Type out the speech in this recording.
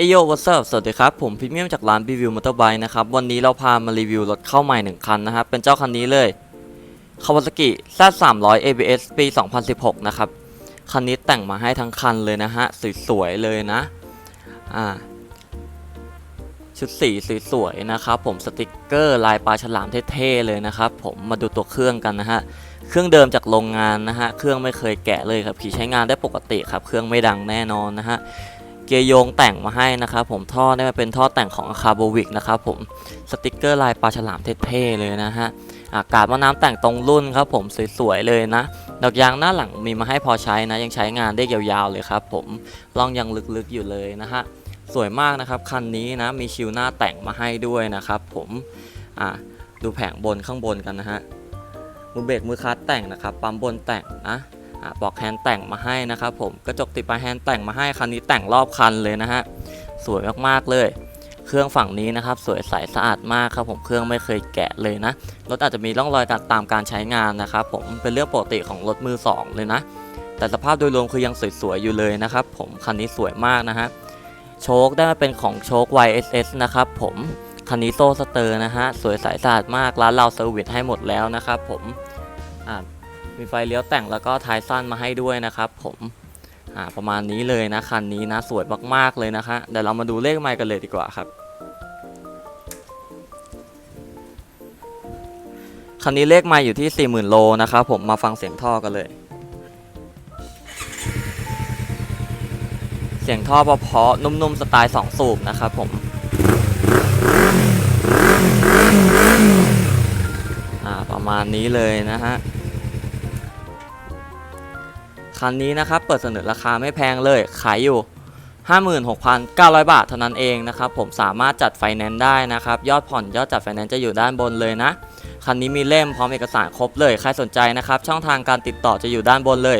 เอโยวัสดุสวัสดีครับ ผมพิมเมียมจากร้านรีวิวมอเตอร์ไบค์นะครับ วันนี้เราพามารีวิวรถเข้าใหม่หนึ่งคันนะครับ เป็นเจ้าคันนี้เลย Kawasaki Z300 ABS ปี 2016 นะครับ คันนี้แต่งมาให้ทั้งคันเลยนะฮะ สวยๆเลยนะ อ่า ชุดสีสวยๆนะครับ ผมสติกเกอร์ลายปลาฉลามเท่ๆเลยนะครับ ผมมาดูตัวเครื่องกันนะฮะ เครื่องเดิมจากโรงงานนะฮะ เครื่องไม่เคยแกะเลยครับขี่ใช้งานได้ปกติครับ เครื่องไม่ดังแน่นอนนะฮะ เกยงแต่งมาให้นะครับผมท่อได้มาเป็นท่อแต่งของอาคาโบวิกนะครับผมสติกเกอร์ลายปลาฉลามเท่ๆเลยนะฮะอากาศว่าน้ำแต่งตรงรุ่นครับผมสวยๆเลยนะ ดอกยางหน้าหลังมีมาให้พอใช้นะ ยังใช้งานได้ยาวๆเลยครับผมล่องยังลึกๆอยู่เลยนะฮะสวยมากนะครับคันนี้นะมีชิวหน้าแต่งมาให้ด้วยนะครับผมอ่าดูแผงบนข้างบนกันนะฮะมือเบรกมือคลัตแต่งนะครับปั๊มบนแต่งนะอะ ปลอกแฮนด์แต่งมาให้นะครับผมกระจกติดปลายแฮนด์แต่งมาให้คันนี้แต่งรอบคันเลยนะฮะสวยมากๆเลย เครื่องฝั่งนี้นะครับสวยใสสะอาดมากครับผมเครื่องไม่เคยแกะเลยนะรถอาจจะมีร่องรอยตามการใช้งานนะครับผมเป็นเรื่องปกติของรถมือสองเลยนะ แต่สภาพโดยรวมคือยังสวยๆอยู่เลยนะครับผมคันนี้สวยมากนะฮะโชคได้มาเป็นของโชค YSS นะครับผมคันนี้โซ่สเตอร์นะฮะสวยใสสะอาดมากร้านเราเซอร์วิสให้หมดแล้วนะครับผมอ่า มีไฟเลี้ยวแต่งแล้วก็ท้ายสั้นมาให้ด้วยนะครับผมอ่าประมาณนี้เลยนะคันนี้นะสวยมากๆเลยนะคะเดี๋ยวเรามาดูเลขไมล์กันเลยดีกว่าครับคันนี้เลขไมล์อยู่ที่ 40,000 โลนะครับผมมาฟังเสียงท่อกันเลย เสียงท่อเพาะนุ่มๆสไตล์ 2 สูบนะครับผมอ่าประมาณนี้เลยนะฮะ คันนี้นะครับ เปิดเสนอราคาไม่แพงเลย ขายอยู่ 56,900 บาทเท่านั้นเองนะครับ ผมสามารถจัดไฟแนนซ์ได้นะครับ ยอดผ่อนยอดจัดไฟแนนซ์จะอยู่ด้านบนเลยนะ คันนี้มีเล่มพร้อมเอกสารครบเลย ใครสนใจนะครับ ช่องทางการติดต่อจะอยู่ด้านบนเลย